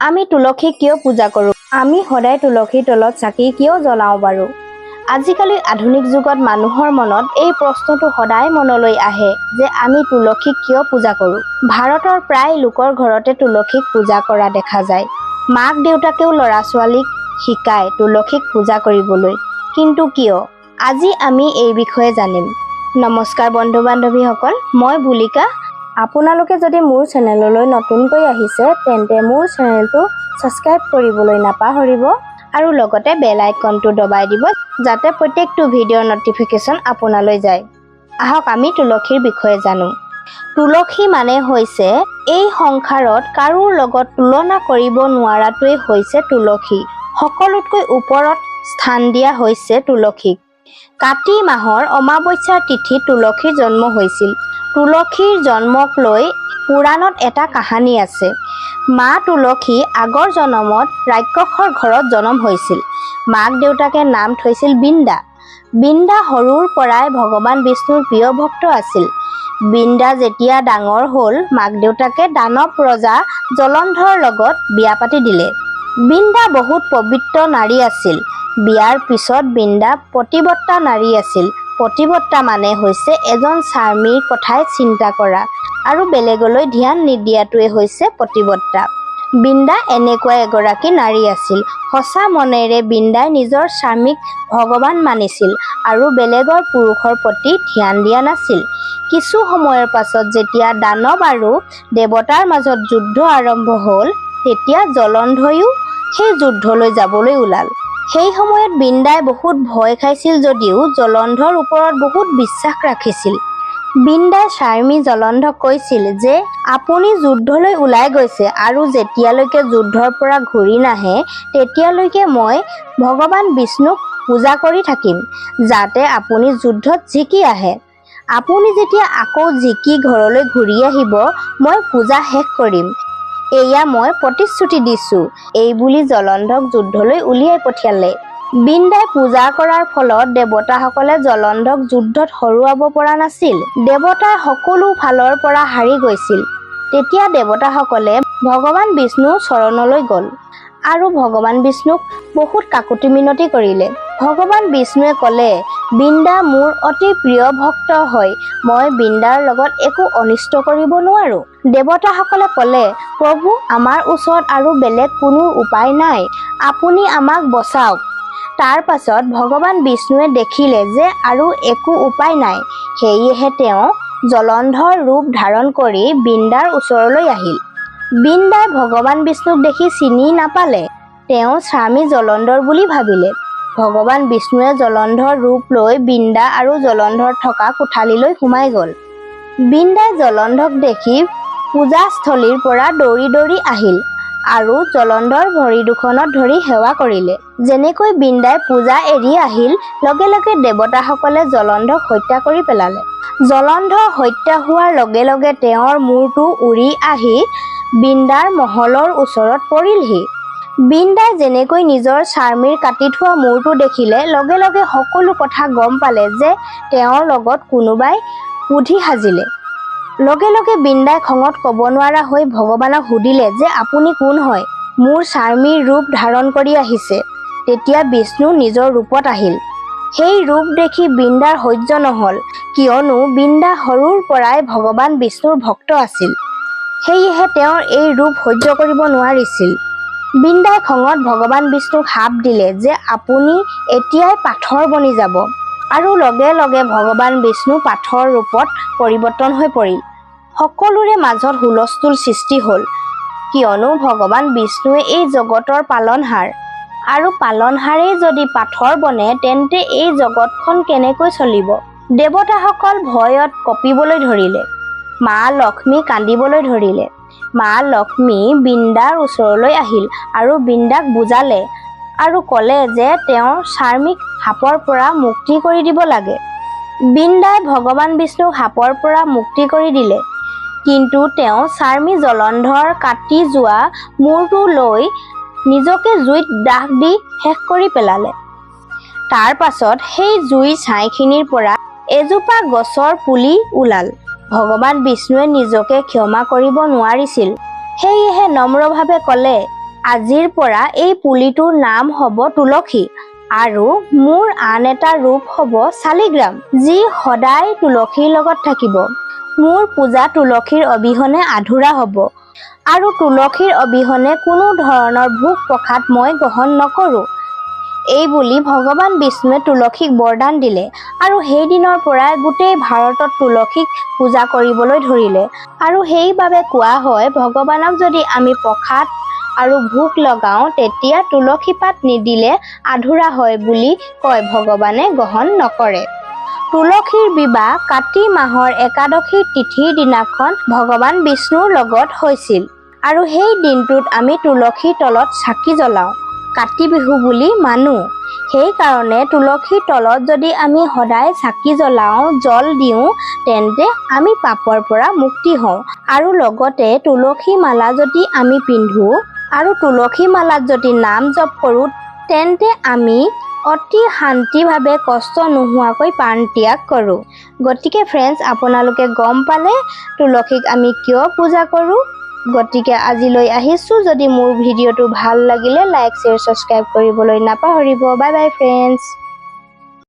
আমি তুলসীক কিয় পূজা কৰোঁ? আমি সদায় তুলসীৰ তলত চাকি কিয় জ্বলাওঁ বাৰু? আজিকালি আধুনিক যুগত মানুহৰ মনত এই প্ৰশ্নটো সদায় মনলৈ আহে যে আমি তুলসীক কিয় পূজা কৰোঁ? ভাৰতৰ প্ৰায় লোকৰ ঘৰতে তুলসীক পূজা কৰা দেখা যায়। মাক দেউতাকেও ল'ৰা ছোৱালীক শিকায় তুলসীক পূজা কৰিবলৈ। কিন্তু কিয়? আজি আমি এই বিষয়ে জানিম। নমস্কাৰ বন্ধু বান্ধৱীসকল মই বুলিকা আপোনালোকে যদি মোৰ চেনেললৈ নতুনকৈ আহিছে তেন্তে মোৰ চেনেলটো ছাবস্ক্ৰাইব কৰিবলৈ নাপাহৰিব আৰু লগতে বেল আইকনটো দবাই দিব যাতে প্ৰত্যেকটো ভিডিঅ'ৰ ন'টিফিকেশ্যন আপোনালৈ যায়। আহক আমি তুলসীৰ বিষয়ে জানো। তুলসী মানে হৈছে এই সংসাৰত কাৰো লগত তুলনা কৰিব নোৱাৰাটোৱেই হৈছে তুলসী। সকলোতকৈ ওপৰত স্থান দিয়া হৈছে তুলসীক। কাতি মাহৰ অমাৱস্যাৰ তিথিত তুলসীৰ জন্ম হৈছিল। তুলসীৰ জন্মক লৈ পুৰাণত এটা কাহানী আছে। মা তুলসী আগৰ জনমত ৰাক্ষসৰ ঘৰত জনম হৈছিল। মাক দেউতাকে নাম থৈছিল বৃন্দা। বৃন্দা সৰুৰ পৰাই ভগৱান বিষ্ণুৰ প্ৰিয় ভক্ত আছিল। বৃন্দা যেতিয়া ডাঙৰ হ'ল মাক দেউতাকে দানৱ ৰজা জলন্ধৰ লগত বিয়া পাতি দিলে। বৃন্দা বহুত পবিত্ৰ নাৰী আছিল। বিয়াৰ পিছত বৃন্দা প্ৰতিবত্তা নাৰী আছিল। প্ৰতিবত্তা মানে হৈছে এজন স্বামীৰ কথাই চিন্তা কৰা আৰু বেলেগলৈ ধ্যান নিদিয়াটোৱে হৈছে প্ৰতিবত্তা বৃন্দা এনেকুৱা এগৰাকী নাৰী আছিল। সঁচা মনেৰে বৃন্দাই নিজৰ স্বামীক ভগৱান মানিছিল আৰু বেলেগৰ পুৰুষৰ প্ৰতি ধ্যান দিয়া নাছিল। কিছু সময়ৰ পাছত যেতিয়া দানৱ আৰু দেৱতাৰ মাজত যুদ্ধ আৰম্ভ হ'ল তেতিয়া জলন্ধয়ো সেই যুদ্ধলৈ যাবলৈ ওলাল। সেই সময়ত বৃন্দাই বহুত ভয় খাইছিল যদিও জলন্ধৰ ওপৰত বহুত বিশ্বাস ৰাখিছিল। বৃন্দাই স্বামী জলন্ধক কৈছিল যে আপুনি যুদ্ধলৈ ওলাই গৈছে আৰু যেতিয়ালৈকে যুদ্ধৰ পৰা ঘূৰি নাহে তেতিয়ালৈকে মই ভগৱান বিষ্ণুক পূজা কৰি থাকিম যাতে আপুনি যুদ্ধত জিকি আহে। আপুনি যেতিয়া আকৌ জিকি ঘৰলৈ ঘূৰি আহিব মই পূজা শেষ কৰিম। এয়া মই প্ৰতিশ্ৰুতি দিছোঁ। এই বুলি জলন্ধক যুদ্ধলৈ উলিয়াই পঠিয়ালে। বৃন্দাই পূজা কৰাৰ ফলত দেৱতাসকলে জলন্ধক যুদ্ধত হৰুৱাব পৰা নাছিল। দেৱতাৰ সকলো ফালৰ পৰা হাৰি গৈছিল। তেতিয়া দেৱতাসকলে ভগৱান বিষ্ণুৰ চৰণলৈ গ'ল। আৰু ভগৱান বিষ্ণুক বহুত কাকুতি মিনতি কৰিলে। ভগৱান বিষ্ণুৱে ক'লে বৃন্দা মোৰ অতি প্ৰিয় ভক্ত হয় মই বৃন্দাৰ লগত একো অনিষ্ট কৰিব নোৱাৰোঁ। দেৱতাসকলে ক'লে প্ৰভু আমাৰ ওচৰত আৰু বেলেগ কোনো উপায় নাই। আপুনি আমাক বচাওক। তাৰ পাছত ভগৱান বিষ্ণুৱে দেখিলে যে আৰু একো উপায় নাই। সেয়েহে তেওঁ জলন্ধৰ ৰূপ ধাৰণ কৰি বৃন্দাৰ ওচৰলৈ আহিল। বৃন্দাই ভগৱান বিষ্ণুক দেখি চিনি নাপালে। তেওঁ স্বামী জলন্ধৰ বুলি ভাবিলে। ভগৱান বিষ্ণুৱে জলন্ধৰ ৰূপ লৈ বৃন্দা আৰু জলন্ধৰ থকা কোঠালীলৈ সোমাই গ'ল। বৃন্দাই জলন্ধক দেখি পূজাস্থলীৰ পৰা দৌৰি দৌৰি আহিল আৰু জলন্ধৰ ভৰি দুখনত ধৰি সেৱা কৰিলে। যেনেকৈ বৃন্দাই পূজা এৰি আহিল লগে লগে দেৱতাসকলে জলন্ধক হত্যা কৰি পেলালে। জলন্ধ হত্যা হোৱাৰ লগে লগে তেওঁৰ মূৰটো উৰি আহি বৃন্দাৰ মহলৰ ওচৰত পৰিলহি। বৃন্দাই যেনেকৈ নিজৰ স্বামীৰ কাটি থোৱা মূৰটো দেখিলে লগে লগে সকলো কথা গম পালে যে তেওঁৰ লগত কোনোবাই বুদ্ধি সাজিলে। লগে লগে বৃন্দাই খঙত ক'ব নোৱাৰা হৈ ভগৱানক সুধিলে যে আপুনি কোন হয়? মোৰ স্বামীৰ ৰূপ ধাৰণ কৰি আহিছে। তেতিয়া বিষ্ণু নিজৰ ৰূপত আহিল। সেই ৰূপ দেখি বৃন্দাৰ সহ্য নহ'ল। কিয়নো বৃন্দা সৰুৰ পৰাই ভগৱান বিষ্ণুৰ ভক্ত আছিল। সেয়েহে তেওঁৰ এই ৰূপ সহ্য কৰিব নোৱাৰিছিল। বৃন্দাই খঙত ভগৱান বিষ্ণুক শাপ দিলে যে আপুনি এতিয়াই পাথৰ বনি যাব আৰু লগে লগে ভগৱান বিষ্ণু পাথৰ ৰূপত পৰিৱৰ্তন হৈ পৰিল। সকলোৰে মাজত হুলস্থুল সৃষ্টি হ'ল। কিয়নো ভগৱান বিষ্ণুৱে এই জগতৰ পালনহাৰ আৰু পালনহাৰেই যদি পাথৰ বনে তেন্তে এই জগতখন কেনেকৈ চলিব? দেৱতাসকল ভয়ত কঁপিবলৈ ধৰিলে। মা লক্ষ্মী কান্দিবলৈ ধৰিলে। মা লক্ষ্মী বৃন্দাৰ ওচৰলৈ আহিল আৰু বৃন্দাক বুজালে আৰু ক'লে যে তেওঁৰ স্বামীক সাপৰ পৰা মুক্তি কৰি দিব লাগে। বৃন্দাই ভগৱান বিষ্ণুক সাপৰ পৰা মুক্তি কৰি দিলে। কিন্তু তেওঁ স্বামী জলন্ধৰ কাটি যোৱা মূৰটো লৈ নিজকে জুইত দাহ দি শেষ কৰি পেলালে। তাৰ পাছত সেই জুইৰ ছাইখিনিৰ পৰা এজোপা গছৰ পুলি ওলাল। ভগৱান বিষ্ণুৱে নিজকে ক্ষমা কৰিব নোৱাৰিছিল। সেয়েহে নম্ৰভাৱে ক'লে আজিৰ পৰা এই পুলিটোৰ নাম হ'ব তুলসী আৰু মোৰ আন এটা ৰূপ হ'ব শালিগ্ৰাম যি সদায় তুলসীৰ লগত থাকিব। মোৰ পূজা তুলসীৰ অবিহনে আধৰুৱা হ'ব আৰু তুলসীৰ অবিহনে কোনো ধৰণৰ ভোগ প্ৰসাদ মই গ্ৰহণ নকৰোঁ। এই বুলি ভগৱান বিষ্ণুৱে তুলসীক বৰদান দিলে আৰু সেই দিনৰ পৰাই গোটেই ভাৰতত তুলসীক পূজা কৰিবলৈ ধৰিলে। আৰু সেইবাবে কোৱা হয় ভগৱানক যদি আমি প্ৰসাদ আৰু ভোগ লগাওঁ তেতিয়া তুলসী পাত নিদিলে আধৰুৱা হয় বুলি কয় ভগৱানে গ্ৰহণ নকৰে। তুলসীৰ বিবাহ কাতি মাহৰ একাদশীৰ তিথিৰ দিনাখন ভগৱান বিষ্ণুৰ লগত হৈছিল। আৰু সেই দিনটোত আমি তুলসীৰ তলত চাকি জ্বলাওঁ। কাতি বিহু বুলি মানো। সেইকাৰণে তুলসীৰ তলত যদি আমি সদায় চাকি জ্বলাওঁ, জল দিওঁ, তেন্তে আমি পাপৰ পৰা মুক্তি হওঁ। আৰু লগতে তুলসী মালা যদি আমি পিন্ধো আৰু তুলসী মালাত যদি নাম জপ কৰোঁ, তেন্তে আমি অতি শান্তিভাৱে কষ্ট নোহোৱাকৈ প্ৰাণ ত্যাগ কৰোঁ। গতিকে ফ্ৰেণ্ডছ আপোনালোকে গম পালে তুলসীক আমি কিয় পূজা কৰোঁ? গতিকে আজিলৈ আহিছোঁ। যদি মোৰ ভিডিঅ'টো ভাল লাগিলে লাইক শ্বেয়াৰ ছাবস্ক্ৰাইব কৰিবলৈ নাপাহৰিব। Bye bye friends